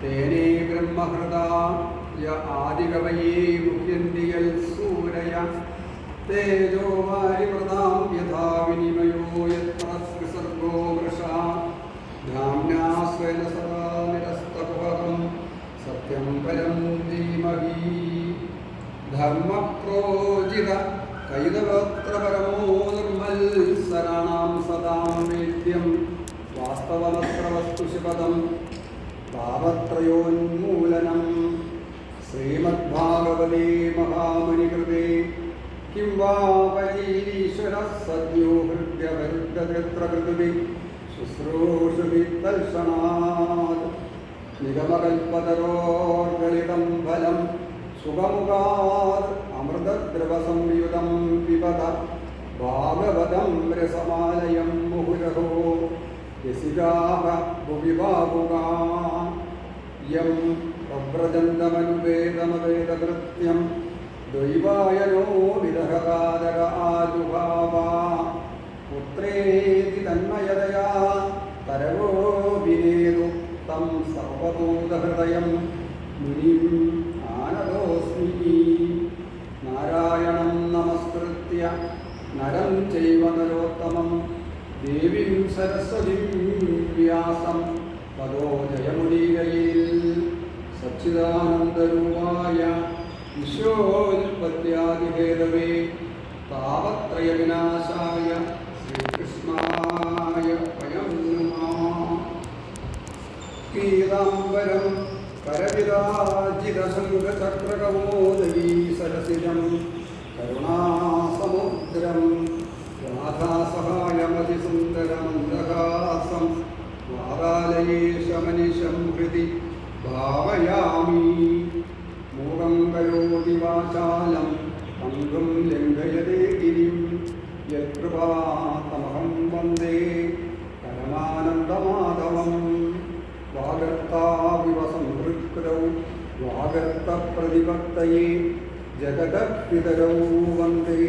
തേനേ ബ്രഹ്മഹൃദാ യ ആദികവയേ ധർമ്മപ്രോജിത കൈതവക്രപരമോ നിർമ്മത്സരാണാം സദാം വേദ്യം വാസ്തവമത്ര വസ്തുശിപദം താപത്രയോന്മൂലനം ശ്രീമദ്ഭാഗവതേ മഹാമുനികൃതേ കിം വാ പരീശ്വര സദ്യോ ഹൃദ്യവരുദ്ധകൃതൃകൃതി ശുശ്രൂഷുഭി തൽക്ഷണാത്. നിഗമകൽപ്പതരോർഗളിതം ഫലം സുഖമുഖാത് അമൃതദ്രവസംയുതം പിബത ഭാഗവതം രസമാലയം മുഹുരഹോ. രസികാഹ ഭുവി ബാബുകാ യം പ്രവ്രജന്തമനുവേദമവേദകൃത്യം ദൈവായനോ വിരഹകാതര ആജുഭാവ പുത്രേതി തന്മയതയാ. തരവോ വിനേതു തം സർവഭൂതഹൃദയം. മുനിം ആനദോസ്മി ചൈവ നരോത്തമം ദേവീം സരസ്വതീം വ്യാസം തതോ ജയമുദീരയിൽ സച്ചിദാനന്ദരൂപായ വിശ്വോൽപത്യാദിഹേതവേ താപത്രയ വിനാശായ ശ്രീകൃഷ്ണായ വയം പീതാംബരം കരവിരാജിതശങ്കചക്രകമോദയീ സരസിജം കരുണാസമുദ്രം രാധാസഹായമതിസുന്ദരമന്ദഹാസം വാതാലയേശമനിശം ഹൃദി ഭാവയാമി. മൂകം കരോതി വാചാലം പങ്കും ലംഘയതേ ഗിരിം യത്കൃപാതമഹം വന്ദേ പരമാനന്ദമാധവം. വാഗർത്താവിവ സംഹൃക്തൗ വാഗർത്തപ്രതിപത്തയേ ജഗതപിതരൗ വന്ദേ.